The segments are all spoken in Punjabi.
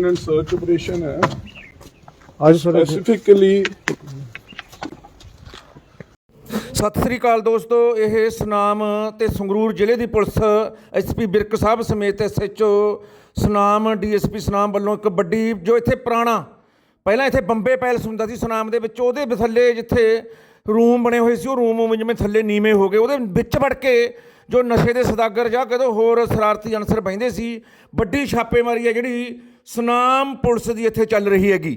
ਐਂਡ ਸਰਚ ਆਪਰੇਸ਼ਨ ਹੈ ਅੱਜ ਸਰ ਸਪੈਸੀਫਿਕਲੀ ਸਤਿ ਸ੍ਰੀ ਅਕਾਲ ਦੋਸਤੋ ਇਹ ਸੁਨਾਮ ਤੇ ਸੰਗਰੂਰ ਜ਼ਿਲ੍ਹੇ ਦੀ ਪੁਲਿਸ ਐਸਪੀ ਬਿਰਕ ਸਾਹਿਬ ਸਮੇਤ ਐਸਐਚਓ ਸੁਨਾਮ ਡੀਐਸਪੀ ਸੁਨਾਮ ਵੱਲੋਂ ਇੱਕ ਵੱਡੀ ਜੋ ਇੱਥੇ ਪੁਰਾਣਾ ਪਹਿਲਾਂ ਇੱਥੇ ਬੰਬੇ ਪੈਲਸ ਹੁੰਦਾ ਸੀ ਸੁਨਾਮ ਦੇ ਵਿੱਚ ਉਹਦੇ ਥੱਲੇ ਜਿੱਥੇ ਰੂਮ ਬਣੇ ਹੋਏ ਸੀ ਉਹ ਰੂਮ ਜਿਵੇਂ ਥੱਲੇ ਨੀਵੇਂ ਹੋ ਗਏ ਉਹਦੇ ਵਿੱਚ ਵੜ ਕੇ ਜੋ ਨਸ਼ੇ ਦੇ ਸਦਾਗਰ ਜਾਂ ਕਦੋਂ ਹੋਰ ਸ਼ਰਾਰਤੀ ਅਨਸਰ ਬਹਿੰਦੇ ਸੀ ਵੱਡੀ ਛਾਪੇਮਾਰੀ ਹੈ ਜਿਹੜੀ ਸੁਨਾਮ ਪੁਲਿਸ ਦੀ ਇੱਥੇ ਚੱਲ ਰਹੀ ਹੈਗੀ।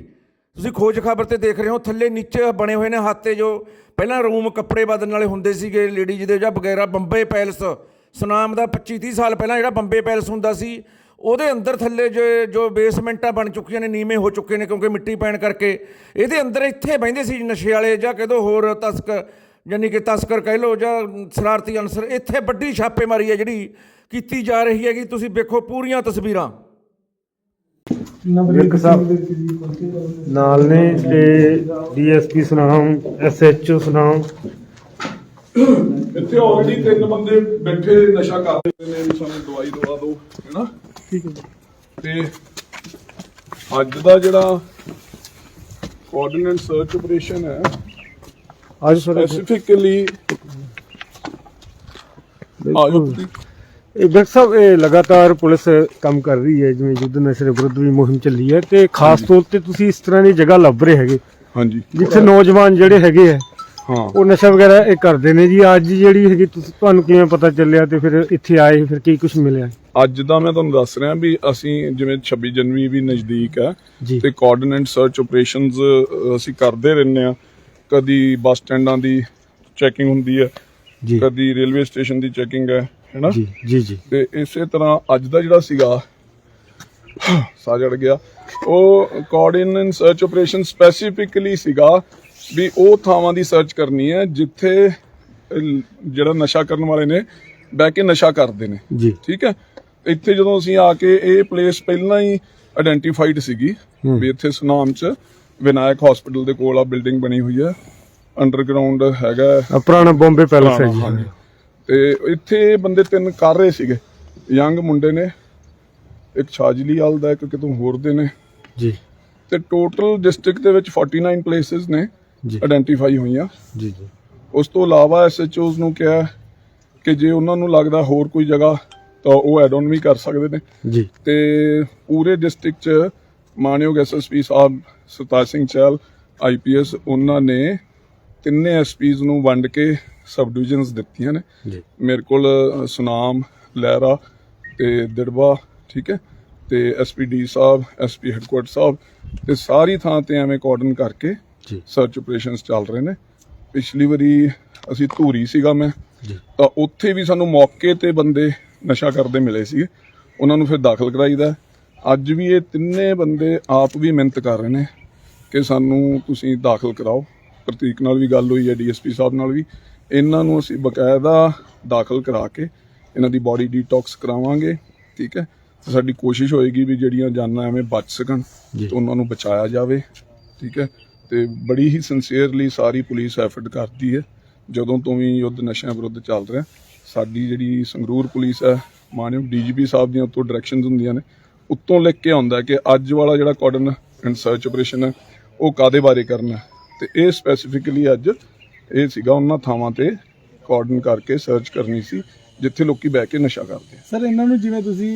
ਤੁਸੀਂ ਖੋਜ ਖਬਰ ਤੇ ਦੇਖ ਰਹੇ ਹੋ, ਥੱਲੇ ਨੀਚੇ ਬਣੇ ਹੋਏ ਨੇ ਹਾਤੇ ਜੋ ਪਹਿਲਾਂ ਰੂਮ ਕੱਪੜੇ ਬਦਲਣ ਵਾਲੇ ਹੁੰਦੇ ਸੀਗੇ ਲੇਡੀਜ਼ ਦੇ ਜਾਂ ਵਗੈਰਾ, ਬੰਬੇ ਪੈਲਸ। ਸੁਨਾਮ ਦਾ 25 30 ਸਾਲ ਪਹਿਲਾਂ ਜਿਹੜਾ ਬੰਬੇ ਪੈਲਸ ਹੁੰਦਾ ਸੀ, ਉਹਦੇ ਅੰਦਰ ਥੱਲੇ ਜੋ ਜੋ ਬੇਸਮੈਂਟਾਂ ਬਣ ਚੁੱਕੀਆਂ ਨੇ, ਨੀਵੇਂ ਹੋ ਚੁੱਕੇ ਨੇ ਕਿਉਂਕਿ ਮਿੱਟੀ ਪੈਣ ਕਰਕੇ। ਇਹਦੇ ਅੰਦਰ ਇੱਥੇ ਬਹਿੰਦੇ ਸੀ ਨਸ਼ੇ ਵਾਲੇ ਜਾਂ ਕਿਦੋਂ ਹੋਰ ਤਸਕਰ ਯਾਨੀ ਕਿ ਤਸਕਰ ਕਹਿ ਲਓ ਜਾਂ ਸ਼ਰਾਰਤੀ ਅਨਸਰ, ਇੱਥੇ ਵੱਡੀ ਛਾਪੇਮਾਰੀ ਹੈ ਜਿਹੜੀ ਕੀਤੀ ਜਾ ਰਹੀ ਹੈਗੀ। ਤੁਸੀਂ ਵੇਖੋ ਪੂਰੀਆਂ ਤਸਵੀਰਾਂ। ਵਿਰਕ ਸਾਹਿਬ ਨਾਲ ਨੇ ਤੇ ਡੀਐਸਪੀ ਸੁਨਾਮ ਐਸਐਚਓ ਸੁਨਾਮ। ਇੱਥੇ ਆਲਰੇਡੀ ਤਿੰਨ ਬੰਦੇ ਬੈਠੇ ਨਸ਼ਾ ਕਰਦੇ ਨੇ ਵੀ ਸਾਨੂੰ ਦਵਾਈ ਦਵਾ ਦਿਓ ਹੈਨਾ? ਠੀਕ ਹੈ ਤੇ ਅੱਜ ਦਾ ਜਿਹੜਾ ਕੋਆਰਡੀਨੇਟ ਸਰਚ ਆਪਰੇਸ਼ਨ ਹੈ ਅੱਜ ਸਪੈਸੀਫਿਕਲੀ ਆਜੋ ਵਿਰਕ ਸਾਹਿਬ ਇਹ ਲਗਾਤਾਰ ਪੁਲਿਸ ਕੰਮ ਕਰ ਰਹੀ ਹੈ ਜਿਵੇਂ ਯੁੱਧ ਨਸ਼ੇ ਦੇ ਵਿਰੁੱਧ ਵੀ ਮੁਹਿੰਮ ਚੱਲੀ ਹੈ ਤੇ ਖਾਸ ਤੌਰ ਤੇ ਤੁਸੀਂ ਇਸ ਤਰ੍ਹਾਂ ਦੀ ਜਗ੍ਹਾ ਲੱਭ ਰਹੇ ਹੈਗੇ। ਹਾਂਜੀ। ਜਿੱਥੇ ਨੌਜਵਾਨ ਜਿਹੜੇ ਹੈਗੇ ਆ ਹਾਂ। ਉਹ ਨਸ਼ਾ ਵਗੈਰਾ ਇਹ ਕਰਦੇ ਨੇ ਜੀ। ਅੱਜ ਜਿਹੜੀ ਹੈਗੀ ਤੁਸੀਂ ਤੁਹਾਨੂੰ ਕਿਵੇਂ ਪਤਾ ਚੱਲਿਆ ਤੇ ਫਿਰ ਇੱਥੇ ਆਏ ਫਿਰ ਕੀ ਕੁਝ ਮਿਲਿਆ? ਅੱਜ ਦਾ ਮੈਂ ਤੁਹਾਨੂੰ ਦੱਸ ਰਿਹਾ ਵੀ ਅਸੀਂ ਜਿਵੇਂ 26 ਜਨਵਰੀ ਵੀ ਨਜ਼ਦੀਕ ਜੀ। ਤੇ ਕੋਆਰਡੀਨੇਟ ਸਰਚ ਆਪਰੇਸ਼ਨਸ ਅਸੀਂ ਕਰਦੇ ਰਹਿੰਦੇ ਆ ਕਦੀ ਬੱਸ ਸਟੈਂਡਾਂ ਦੀ ਚੈਕਿੰਗ ਹੁੰਦੀ ਹੈ ਜੀ। ਕਦੀ ਰੇਲਵੇ ਸਟੇਸ਼ਨ ਦੀ ਚੈਕਿੰਗ ਹੈ ਹੈਨਾ? ਜੀ ਜੀ ਜੀ। ਤੇ ਇਸੇ ਤਰ੍ਹਾਂ ਅੱਜ ਦਾ ਜਿਹੜਾ ਸੀਗਾ ਸਾਹ ਜੜ ਗਿਆ। ਉਹ ਕੋਆਰਡੀਨੇਟ ਸਰਚ ਆਪਰੇਸ਼ਨ ਸਪੈਸੀਫਿਕਲੀ ਸੀਗਾ ਵੀ ਉਹ ਥਾਵਾਂ ਦੀ ਸਰਚ ਕਰਨੀ ਹੈ ਜਿੱਥੇ ਜਿਹੜਾ ਨਸ਼ਾ ਕਰਨ ਵਾਲੇ ਨੇ ਬਹਿ ਕੇ ਨਸ਼ਾ ਕਰਦੇ ਨੇ। ਜੀ। ਠੀਕ ਹੈ? ਇੱਥੇ ਜਦੋਂ ਅਸੀਂ ਆ ਕੇ ਇਹ ਪਲੇਸ ਪਹਿਲਾਂ ਹੀ ਆਇਡੈਂਟੀਫਾਈਡ ਸੀਗੀ। ਵੀ ਇੱਥੇ ਸੁਨਾਮ ਚ ਵਿਨਾਇਕ ਹਸਪੀਟਲ ਦੇ ਕੋਲ ਆ ਬਿਲਡਿੰਗ ਬਣੀ ਹੋਈ ਹੈ। ਅੰਡਰਗਰਾਉਂਡ ਹੈਗਾ ਆਹ ਪੁਰਾਣਾ ਬੰਬੇ ਪੈਲਸ ਹੈ ਜੀ। ਹਾਂਜੀ। ਤੇ ਇੱਥੇ ਬੰਦੇ ਤਿੰਨ ਕਰ ਰਹੇ ਸੀਗੇ। ਯੰਗ ਮੁੰਡੇ ਨੇ ਇੱਕ ਛਾਜਲੀਵਾਲ ਦਾ ਇੱਕ ਕਿਤੋਂ ਹੋਰ ਦੇ ਨੇ। ਜੀ। ਤੇ ਟੋਟਲ ਡਿਸਟ੍ਰਿਕਟ ਦੇ ਵਿੱਚ 49 ਪਲੇਸਿਸ ਨੇ ਜੀ। ਆਇਡੈਂਟੀਫਾਈ ਹੋਈਆਂ। ਜੀ ਜੀ। ਉਸ ਤੋਂ ਇਲਾਵਾ ਐਸਐਚਓਜ਼ ਨੂੰ ਕਿਹਾ ਕਿ ਜੇ ਉਹਨਾਂ ਨੂੰ ਲੱਗਦਾ ਹੋਰ ਕੋਈ ਜਗ੍ਹਾ ਤਾਂ ਉਹ ਐਡ ਆਨ ਵੀ ਕਰ ਸਕਦੇ ਨੇ। ਜੀ। ਤੇ ਪੂਰੇ ਡਿਸਟ੍ਰਿਕਟ ਚ ਮਾਨਯੋਗ ਐਸਐਸਪੀ ਸਾਹਿਬ ਸਰਤਾਜ ਸਿੰਘ ਚਹਿਲ ਆਈਪੀਐਸ ਉਹਨਾਂ ਨੇ ਤਿੰਨੇ ਐਸਪੀਜ਼ ਨੂੰ ਵੰਡ ਕੇ ਸਬ ਡਿਵੀਜ਼ਨਸ ਦਿੱਤੀਆਂ ਨੇ। ਜੀ। ਮੇਰੇ ਕੋਲ ਸੁਨਾਮ ਲਹਿਰਾ ਤੇ ਦਿੜਬਾ ਠੀਕ ਹੈ? ਤੇ SPD sahib SP headquarter sahib ਤੇ ਸਾਰੀ ਥਾਂ ਤੇ ਐਵੇਂ ਕੋਆਰਡਨ ਕਰਕੇ ਜੀ। ਸਰਚ ਆਪਰੇਸ਼ਨਸ ਚੱਲ ਰਹੇ ਨੇ। ਪਿਛਲੀ ਵਾਰੀ ਅਸੀਂ ਧੂਰੀ ਸੀਗਾ ਮੈਂ। ਜੀ। ਤਾਂ ਉੱਥੇ ਵੀ ਸਾਨੂੰ ਮੌਕੇ ਤੇ ਬੰਦੇ ਨਸ਼ਾ ਕਰਦੇ ਮਿਲੇ ਸੀ ਉਹਨਾਂ ਨੂੰ ਫਿਰ ਦਾਖਲ ਕਰਾਈਦਾ ਅੱਜ ਵੀ ਇਹ ਤਿੰਨੇ ਬੰਦੇ ਆਪ ਵੀ ਮਿਹਨਤ ਕਰ ਰਹੇ ਨੇ ਕਿ ਸਾਨੂੰ ਤੁਸੀਂ ਦਾਖਲ ਕਰਾਓ। ਪ੍ਰਤੀਕ ਨਾਲ ਵੀ ਗੱਲ ਹੋਈ ਹੈ ਡੀਐਸਪੀ ਸਾਹਿਬ ਨਾਲ ਵੀ ਇਹਨਾਂ ਨੂੰ ਅਸੀਂ ਬਕਾਇਦਾ ਦਾਖਲ ਕਰਾ ਕੇ ਇਹਨਾਂ ਦੀ ਬਾਡੀ ਡੀਟੌਕਸ ਕਰਾਵਾਂਗੇ ਠੀਕ ਹੈ ਤੇ ਸਾਡੀ ਕੋਸ਼ਿਸ਼ ਹੋਏਗੀ ਵੀ ਜਿਹੜੀਆਂ ਜਾਨਾਂ ਐਵੇਂ ਬਚ ਸਕਣ। ਤੇ ਉਹਨਾਂ ਨੂੰ ਬਚਾਇਆ ਜਾਵੇ ਠੀਕ ਹੈ ਤੇ ਬੜੀ ਹੀ ਸਿੰਸੀਅਰਲੀ ਸਾਰੀ ਪੁਲਿਸ ਐਫਰਟ ਕਰਦੀ ਹੈ ਜਦੋਂ ਤੋਂ ਵੀ ਯੁੱਧ ਨਸ਼ਿਆਂ ਵਿਰੁੱਧ ਚੱਲ ਰਿਹਾ ਸਾਡੀ ਜਿਹੜੀ ਸੰਗਰੂਰ ਪੁਲਿਸ ਹੈ ਮਾਨਯੋਗ ਡੀਜੀਪੀ ਸਾਹਿਬ ਦੀਆਂ ਉੱਤੋਂ ਡਾਇਰੈਕਸ਼ਨਸ ਹੁੰਦੀਆਂ ਨੇ ਉੱਤੋਂ ਲਿਖ ਕੇ ਆਉਂਦਾ ਕਿ ਅੱਜ ਵਾਲਾ ਜਿਹੜਾ ਕੋਡਨ ਐਂਡ ਸਰਚ ਆਪਰੇਸ਼ਨ ਹੈ ਉਹ ਕਾਦੇ ਬਾਰੇ ਕਰਨਾ। ਤੇ ਇਹ ਸਪੈਸੀਫਿਕਲੀ ਅੱਜ ਇਹ ਸੀਗਾ ਉਹਨਾਂ ਥਾਵਾਂ ਤੇ ਕੋਡਨ ਕਰਕੇ ਸਰਚ ਕਰਨੀ ਸੀ ਜਿੱਥੇ ਲੋਕੀ ਬਹਿ ਕੇ ਨਸ਼ਾ ਕਰਦੇ ਆ ਸਰ ਇਹਨਾਂ ਨੂੰ ਜਿਵੇਂ ਤੁਸੀਂ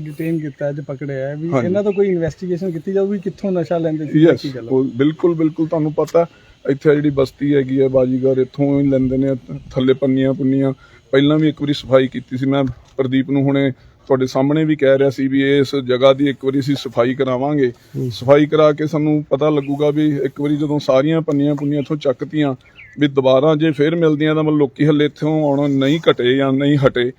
ਡਿਟੇਨ ਕੀਤਾ ਅੱਜ ਪਕੜਿਆ ਵੀ। ਇਹਨਾਂ ਤੋਂ ਕੋਈ ਇਨਵੈਸਟੀਗੇਸ਼ਨ ਕੀਤੀ ਜਾਊਗੀ ਕਿੱਥੋਂ ਨਸ਼ਾ ਲੈਂਦੇ ਸੀ ਕੀ ਗੱਲ? ਬਿਲਕੁਲ ਬਿਲਕੁਲ ਤੁਹਾਨੂੰ ਪਤਾ ਇੱਥੇ ਜਿਹੜੀ ਬਸਤੀ ਹੈਗੀ ਹੈ ਬਾਜੀਗਰ ਇੱਥੋਂ ਹੀ ਲੈਂਦੇ ਨੇ ਥੱਲੇ ਪੰਨੀਆਂ ਪੁੰਨੀਆਂ ਪਹਿਲਾਂ ਵੀ ਇੱਕ ਵਾਰੀ ਸਫ਼ਾਈ ਕੀਤੀ ਸੀ ਮੈਂ ਪ੍ਰਦੀਪ ਨੂੰ ਹੁਣੇ ਤੁਹਾਡੇ ਸਾਹਮਣੇ ਵੀ ਕਹਿ ਰਿਹਾ ਸੀ ਵੀ ਇਸ ਜਗ੍ਹਾ ਦੀ ਇੱਕ ਵਾਰੀ ਅਸੀਂ ਸਫ਼ਾਈ ਕਰਾਵਾਂਗੇ। ਸਫ਼ਾਈ ਕਰਾ ਕੇ ਸਾਨੂੰ ਪਤਾ ਲੱਗੂਗਾ ਵੀ ਇੱਕ ਵਾਰੀ ਜਦੋਂ ਸਾਰੀਆਂ ਪੰਨੀਆਂ ਪੁੰਨੀਆਂ ਇੱਥੋਂ ਚੱਕਤੀਆਂ ਵੀ ਦੁਬਾਰਾ ਜੇ ਫੇਰ ਮਿਲਦੀਆਂ ਤਾਂ ਮਤਲਬ ਲੋਕੀ ਹੱਲੇ ਇੱਥੋਂ ਆਉਣਾ ਨਹੀਂ ਘਟੇ ਜਾਂ ਨਹੀਂ ਹਟੇ।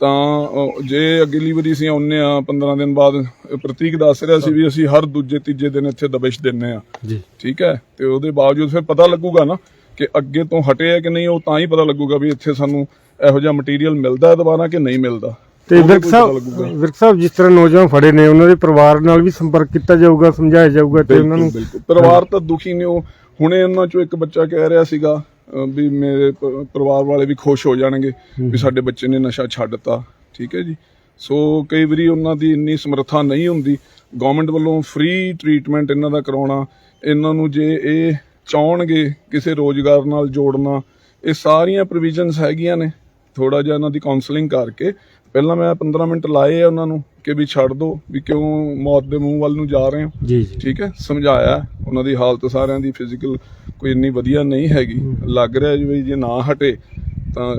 ਤਾਂ ਜੇ ਅਗਲੀ ਵਾਰੀ ਅਸੀਂ ਆਉਂਦੇ ਆ 15 ਦਿਨ ਬਾਅਦ ਪ੍ਰਤੀਕ ਦੱਸ ਰਿਹਾ ਸੀ ਵੀ ਅਸੀਂ ਹਰ ਦੂਜੇ ਤੀਜੇ ਦਿਨ ਇੱਥੇ ਦਬਿਸ਼ ਦਿੰਨੇ ਆ ਠੀਕ ਹੈ? ਤੇ ਉਹਦੇ ਬਾਵਜੂਦ ਫਿਰ ਪਤਾ ਲੱਗੂਗਾ ਨਾ ਕਿ ਅੱਗੇ ਤੋਂ ਹਟੇ ਆ ਕਿ ਨਹੀਂ ਉਹ ਤਾਂ ਹੀ ਪਤਾ ਲੱਗੂਗਾ ਵੀ ਇੱਥੇ ਸਾਨੂੰ ਇਹੋ ਜਿਹਾ ਮਟੀਰੀਅਲ ਮਿਲਦਾ ਦੁਬਾਰਾ ਕਿ ਨਹੀਂ ਮਿਲਦਾ। ਤੇ ਉਹਦੇ ਵਿਰਕ ਕੋਈ ਸਾਹਿਬ ਲੱਗੂਗਾ। ਵਿਰਕ ਸਾਹਿਬ ਜਿਸ ਤਰ੍ਹਾਂ ਨੌਜਵਾਨ ਫੜੇ ਨੇ ਉਹਨਾਂ ਦੇ ਪਰਿਵਾਰ ਨਾਲ ਵੀ ਸੰਪਰਕ ਕੀਤਾ ਜਾਊਗਾ ਸਮਝਾਇਆ ਜਾਊਗਾ ਤੇ ਉਹਨਾਂ ਨੂੰ ਬਿਲਕੁਲ। ਪਰਿਵਾਰ ਤਾਂ ਦੁਖੀ ਨੇ ਉਹ। ਹੁਣੇ ਉਹਨਾਂ ਚੋਂ ਇੱਕ ਬੱਚਾ ਕਹਿ ਰਿਹਾ ਸੀਗਾ ਅਹ, ਵੀ ਮੇਰੇ ਪ- ਪਰਿਵਾਰ ਵਾਲੇ ਵੀ ਖੁਸ਼ ਹੋ ਜਾਣਗੇ ਵੀ ਸਾਡੇ ਬੱਚੇ ਨੇ ਨਸ਼ਾ ਛੱਡਤਾ ਠੀਕ ਹੈ ਜੀ? ਸੋ ਕਈ ਵਾਰੀ ਉਹਨਾਂ ਦੀ ਇੰਨੀ ਸਮਰੱਥਾ ਨਹੀਂ ਹੁੰਦੀ। ਗਵਰਨਮੈਂਟ ਵੱਲੋਂ ਫ੍ਰੀ ਟ੍ਰੀਟਮੈਂਟ ਇਹਨਾਂ ਦਾ ਕਰਾਉਣਾ ਇਹਨਾਂ ਨੂੰ ਜੇ ਇਹ ਚਾਹਣਗੇ ਕਿਸੇ ਰੋਜ਼ਗਾਰ ਨਾਲ ਜੋੜਨਾ ਇਹ ਸਾਰੀਆਂ ਪ੍ਰੋਵੀਜ਼ਨਸ ਹੈਗੀਆਂ ਨੇ। ਥੋੜਾ ਜਿਹਾ ਇਹਨਾਂ ਦੀ ਕਾਉਂਸਲਿੰਗ ਕਰਕੇ ਪਹਿਲਾਂ ਮੈਂ 15 ਮਿੰਟ ਲਾਏ ਆ ਉਹਨਾਂ ਨੂੰ ਕਿ ਵੀ ਛੱਡ ਦਿਓ ਵੀ ਕਿਉਂ ਮੌਤ ਦੇ ਮੂੰਹ ਵੱਲ ਨੂੰ ਜਾ ਰਹੇ ਹੋ। ਜੀ ਜੀ। ਠੀਕ ਹੈ? ਸਮਝਾਇਆ। ਉਹਨਾਂ ਦੀ ਹਾਲਤ ਸਾਰਿਆਂ ਦੀ ਫਿਜ਼ੀਕਲ ਕੋਈ ਇੰਨੀ ਵਧੀਆ ਨਹੀਂ ਹੈਗੀ। ਲੱਗ ਰਿਹਾ ਜੀ ਵੀ ਜੇ ਨਾ ਹਟੇ ਤਾਂ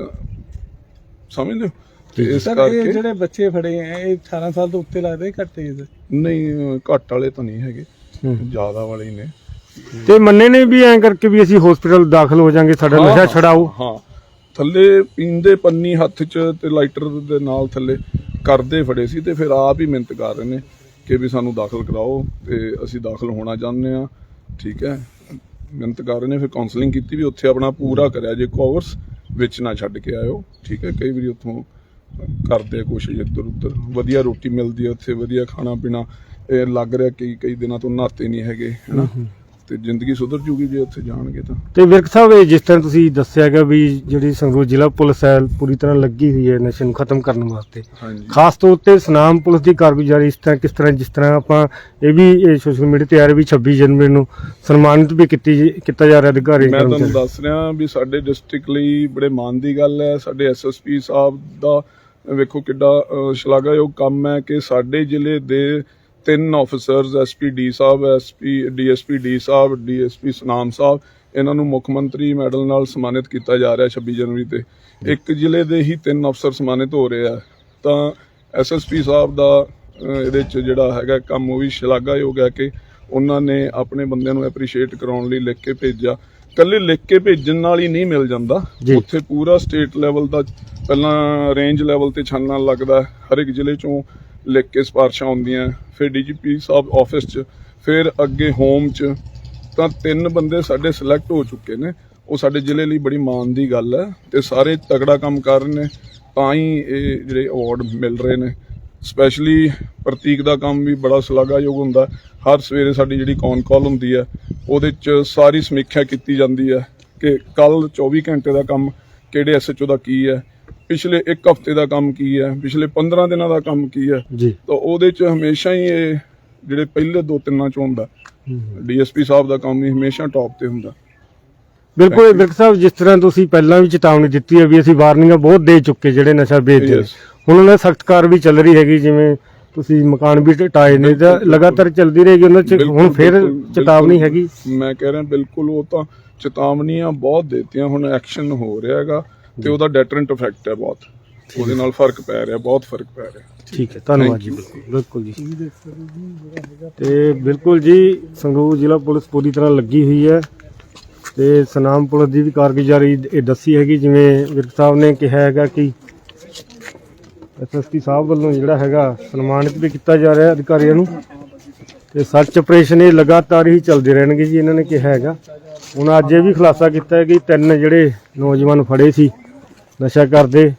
ਸਮਝਦੇ ਹੋ ਤੇ ਇਸ ਇਹ ਕਰਕੇ ਜਿਹੜੇ ਬੱਚੇ ਫੜੇ ਆ ਇਹ 18 ਸਾਲ ਤੋਂ ਉੱਤੇ ਲੱਗਦੇ ਘੱਟ ਏਜ ਨਹੀਂ ਘੱਟ ਵਾਲੇ ਤਾਂ ਨਹੀਂ ਹੈਗੇ। ਜ਼ਿਆਦਾ ਵਾਲੇ ਨੇ। ਤੇ ਮੰਨੇ ਨੇ ਵੀ ਐਂ ਕਰਕੇ ਵੀ ਅਸੀਂ ਹਸਪੀਟਲ ਦਾਖਲ ਹੋ ਜਾਾਂਗੇ ਸਾਡਾ ਨਸ਼ਾ ਛਡਾਓ। ਹਾਂ। ਥੱਲੇ ਪੀਂਦੇ ਪੰਨੀ ਹੱਥ 'ਚ ਤੇ ਲਾਈਟਰ ਦੇ ਨਾਲ ਥੱਲੇ ਕਰਦੇ ਫੜੇ ਸੀ ਤੇ ਫਿਰ ਆਪ ਹੀ ਮਿਹਨਤ ਕਰ ਰਹੇ ਨੇ ਕਿ ਵੀ ਸਾਨੂੰ ਦਾਖਲ ਕਰਾਓ ਤੇ ਅਸੀਂ ਦਾਖਲ ਹੋਣਾ ਚਾਹੁੰਦੇ ਆ ਠੀਕ ਹੈ। ਮਿਹਨਤ ਕਰ ਰਹੇ ਨੇ, ਫਿਰ ਕਾਉਂਸਲਿੰਗ ਕੀਤੀ ਵੀ ਉੱਥੇ ਆਪਣਾ ਪੂਰਾ ਕਰਿਆ, ਜੇ ਕੋਰਸ ਵਿੱਚ ਨਾ ਛੱਡ ਕੇ ਆਇਓ। ਠੀਕ ਹੈ, ਕਈ ਵਾਰੀ ਉੱਥੋਂ ਕਰਦੇ ਆ ਕੋਸ਼ਿਸ਼ ਇੱਧਰ ਉੱਧਰ ਵਧੀਆ ਰੋਟੀ ਮਿਲਦੀ ਹੈ ਉੱਥੇ, ਵਧੀਆ ਖਾਣਾ ਪੀਣਾ ਇਹ ਲੱਗ ਰਿਹਾ ਕਈ ਕਈ ਦਿਨਾਂ ਤੋਂ ਨਹਾਤੇ ਨਹੀਂ ਹੈਗੇ ਹਨਾ ਤੇ ਜ਼ਿੰਦਗੀ ਸੁਧਰ ਜੂਗੀ ਜੇ ਉੱਥੇ ਜਾਣਗੇ ਤਾਂ। ਤੇ ਵਿਰਕ ਸਾਹਿਬ ਇਹ ਜਿਸ ਤਰ੍ਹਾਂ ਤੁਸੀਂ ਦੱਸਿਆ ਗਿਆ ਵੀ ਜਿਹੜੀ ਸੰਗਰੂਰ ਜ਼ਿਲ੍ਹਾ ਪੁਲਿਸ ਹੈ ਪੂਰੀ ਤਰ੍ਹਾਂ ਲੱਗੀ ਹੋਈ ਹੈ ਨਸ਼ੇ ਨੂੰ ਖਤਮ ਕਰਨ ਵਾਸਤੇ। ਹਾਂਜੀ। ਖਾਸ ਤੌਰ ਤੇ ਸੁਨਾਮ ਪੁਲਿਸ ਦੀ ਕਾਰਗੁਜ਼ਾਰੀ ਇਸ ਤਰ੍ਹਾਂ ਕਿਸ ਤਰ੍ਹਾਂ ਜਿਸ ਤਰ੍ਹਾਂ ਆਪਾਂ ਇਹ ਵੀ ਸੋਸ਼ਲ ਮੀਡੀਆ ਤੇ ਆ ਰਿਹਾ ਵੀ 26 ਜਨਵਰੀ ਨੂੰ ਸਨਮਾਨਿਤ ਵੀ ਕੀਤੀ ਕੀਤਾ ਜਾ ਰਿਹਾ ਅਧਿਕਾਰੀ ਮੈਂ ਤੁਹਾਨੂੰ। ਦੱਸ ਰਿਹਾ ਵੀ ਸਾਡੇ ਡਿਸਟ੍ਰਿਕਟ ਲਈ ਬੜੇ ਮਾਣ ਦੀ ਗੱਲ ਹੈ। ਸਾਡੇ ਐਸਐਸਪੀ ਸਾਹਿਬ ਦਾ ਵੇਖੋ ਕਿੱਡਾ ਸ਼ਲਾਘਾਯੋਗ ਕੰਮ ਹੈ ਕਿ ਸਾਡੇ ਜ਼ਿਲ੍ਹੇ ਦੇ ਤਿੰਨ officers SP D Sahib SP DSP D Sahib DSP Sunam Sahib ਇਹਨਾਂ ਨੂੰ ਮੁੱਖ ਮੰਤਰੀ ਮੈਡਲ ਨਾਲ ਸਨਮਾਨਿਤ ਕੀਤਾ ਜਾ ਰਿਹਾ 26 ਜਨਵਰੀ ਤੇ ਇੱਕ ਜ਼ਿਲ੍ਹੇ ਦੇ ਹੀ ਤਿੰਨ ਅਫਸਰ ਸਨਮਾਨਿਤ ਹੋ ਰਹੇ ਆ ਤਾਂ ਐਸਐਸਪੀ ਸਾਹਿਬ ਦਾ ਇਹਦੇ ਚ ਜਿਹੜਾ ਹੈਗਾ ਕੰਮ ਉਹ ਵੀ ਸ਼ਲਾਘਾਯੋਗ ਹੈ ਕਿ ਉਹਨਾਂ ਨੇ ਆਪਣੇ ਬੰਦਿਆਂ ਨੂੰ ਐਪਰੀਸ਼ੀਏਟ ਕਰਾਉਣ ਲਈ ਲਿਖ ਕੇ ਭੇਜਿਆ ਕੱਲੇ ਲਿਖ ਕੇ ਭੇਜਣ ਨਾਲ ਹੀ ਨਹੀਂ ਮਿਲ ਜਾਂਦਾ। ਉੱਥੇ ਪੂਰਾ ਸਟੇਟ ਲੈਵਲ ਦਾ ਪਹਿਲਾਂ ਰੇਂਜ ਲੈਵਲ ਤੇ ਛਾਨਣਾ ਲੱਗਦਾ। ਹਰ ਇੱਕ ਜ਼ਿਲ੍ਹੇ ਚੋਂ ਲਿਖ ਕੇ ਸਿਫਾਰਸ਼ਾਂ ਆਉਂਦੀਆਂ ਫਿਰ ਡੀਜੀਪੀ ਸਾਹਿਬ ਆਫਿਸ 'ਚ, ਫਿਰ ਅੱਗੇ ਹੋਮ 'ਚ, ਤਾਂ ਤਿੰਨ ਬੰਦੇ ਸਾਡੇ ਸਿਲੈਕਟ ਹੋ ਚੁੱਕੇ ਨੇ। ਉਹ ਸਾਡੇ ਜ਼ਿਲ੍ਹੇ ਲਈ ਬੜੀ ਮਾਣ ਦੀ ਗੱਲ ਹੈ ਤੇ ਸਾਰੇ ਤਗੜਾ ਕੰਮ ਕਰ ਰਹੇ ਨੇ, ਤਾਂ ਹੀ ਇਹ ਜਿਹੜੇ ਅਵਾਰਡ ਮਿਲ ਰਹੇ ਨੇ। ਸਪੈਸ਼ਲੀ ਪ੍ਰਤੀਕ ਦਾ ਕੰਮ ਵੀ ਬੜਾ ਸ਼ਲਾਘਾਯੋਗ ਹੁੰਦਾ ਹਰ ਸਵੇਰੇ ਸਾਡੀ ਜਿਹੜੀ ਕੌਨ ਕਾਲ ਹੁੰਦੀ ਹੈ, ਉਹਦੇ 'ਚ ਸਾਰੀ ਸਮੀਖਿਆ ਕੀਤੀ ਜਾਂਦੀ ਹੈ ਕਿ ਕੱਲ 24 ਘੰਟੇ ਦਾ ਕੰਮ ਕਿਹੜੇ ਐਸਐਚਓ ਦਾ ਕੀ ਹੈ ਪਿਛਲੇ 1 ਹਫ਼ਤੇ ਦਾ ਕੰਮ ਕੀ ਹੈ ਪਿਛਲੇ 15 ਦਿਨਾਂ ਦਾ ਕੰਮ ਕੀ ਹੈ ਜੀ। ਤਾਂ ਉਹਦੇ 'ਚ ਹਮੇਸ਼ਾ ਹੀ ਇਹ ਜਿਹੜੇ ਪਹਿਲੇ ਦੋ ਤਿੰਨਾਂ 'ਚ ਹੁੰਦਾ। ਡੀਐਸਪੀ ਸਾਹਿਬ ਦਾ ਕੰਮ ਵੀ ਹਮੇਸ਼ਾ ਟੌਪ ਤੇ ਹੁੰਦਾ। ਬਿਲਕੁਲ ਵਿਰਕ ਸਾਹਿਬ ਜਿਸ ਤਰ੍ਹਾਂ ਤੁਸੀਂ ਪਹਿਲਾਂ ਵੀ ਚੇਤਾਵਨੀ ਦਿੱਤੀ ਹੈ ਵੀ ਅਸੀਂ ਵਾਰਨਿੰਗਾਂ ਬਹੁਤ ਦੇ ਚੁੱਕੇ ਜਿਹੜੇ ਨਸ਼ਾ ਵੇਚਦੇ. ਹੁਣ ਉਹਨਾਂ ਸਖਤ ਕਾਰ ਵੀ ਚੱਲ ਰਹੀ ਹੈਗੀ ਜਿਵੇਂ ਤੁਸੀਂ ਮਕਾਨ ਵੀ ਢਾਏ ਨੇ ਤਾਂ ਲਗਾਤਾਰ ਚੱਲਦੀ ਰਹੇਗੀ ਉਹਨਾਂ ਚ। ਹੁਣ ਫਿਰ ਚੇਤਾਵਨੀ। ਹੈਗੀ। ਮੈਂ ਕਹਿ ਰਿਹਾ ਬਿਲਕੁਲ ਉਹ ਤਾਂ ਚੇਤਾਵਨੀਆਂ ਬਹੁਤ ਦਿੱਤੀਆਂ ਹੁਣ ਐਕਸ਼ਨ ਹੋ ਰਿਹਾ ਹੈਗਾ। ਤੇ ਉਹਦਾ ਡੈਟਰੈਂਟ ਇਫੈਕਟ ਹੈ ਬਹੁਤ। ਉਹਦੇ ਨਾਲ ਫ਼ਰਕ ਪੈ ਰਿਹਾ, ਬਹੁਤ ਫ਼ਰਕ ਪੈ ਰਿਹਾ। ਠੀਕ ਹੈ, ਧੰਨਵਾਦ ਜੀ, ਬਿਲਕੁਲ ਬਿਲਕੁਲ ਜੀ। ਤੇ ਬਿਲਕੁਲ ਜੀ, ਸੰਗਰੂਰ ਜ਼ਿਲ੍ਹਾ ਪੁਲਿਸ ਪੂਰੀ ਤਰ੍ਹਾਂ ਲੱਗੀ ਹੋਈ ਹੈ। ਤੇ ਸਨਾਮ ਪੁਲਿਸ ਦੀ ਵੀ ਕਾਰਗੁਜ਼ਾਰੀ ਇਹ ਦੱਸੀ ਹੈਗੀ, ਜਿਵੇਂ ਵਿਰਕ ਸਾਹਿਬ ਨੇ ਕਿਹਾ ਹੈਗਾ ਕਿ ਐਸਐਸਪੀ ਸਾਹਿਬ ਵੱਲੋਂ ਜਿਹੜਾ ਹੈਗਾ ਸਨਮਾਨਿਤ ਵੀ ਕੀਤਾ ਜਾ ਰਿਹਾ ਅਧਿਕਾਰੀਆਂ ਨੂੰ। ਤੇ ਸਰਚ ਆਪਰੇਸ਼ਨ ਇਹ ਲਗਾਤਾਰ ਹੀ ਚੱਲਦੇ ਰਹਿਣਗੇ ਜੀ, ਇਹਨਾਂ ਨੇ ਕਿਹਾ ਹੈਗਾ। ਹੁਣ ਅੱਜ ਇਹ ਵੀ ਖੁਲਾਸਾ ਕੀਤਾ ਹੈ ਕਿ ਤਿੰਨ ਜਿਹੜੇ ਨੌਜਵਾਨ ਫੜੇ ਸੀ ਨਸ਼ਾ ਕਰਦੇ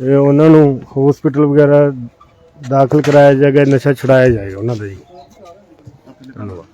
ਤੇ ਉਹਨਾਂ ਨੂੰ ਹਸਪੀਟਲ ਵਗੈਰਾ ਦਾਖਲ ਕਰਾਇਆ ਜਾਏਗਾ, ਨਸ਼ਾ ਛੁਡਾਇਆ ਜਾਏਗਾ ਉਹਨਾਂ ਦਾ ਜੀ। ਧੰਨਵਾਦ।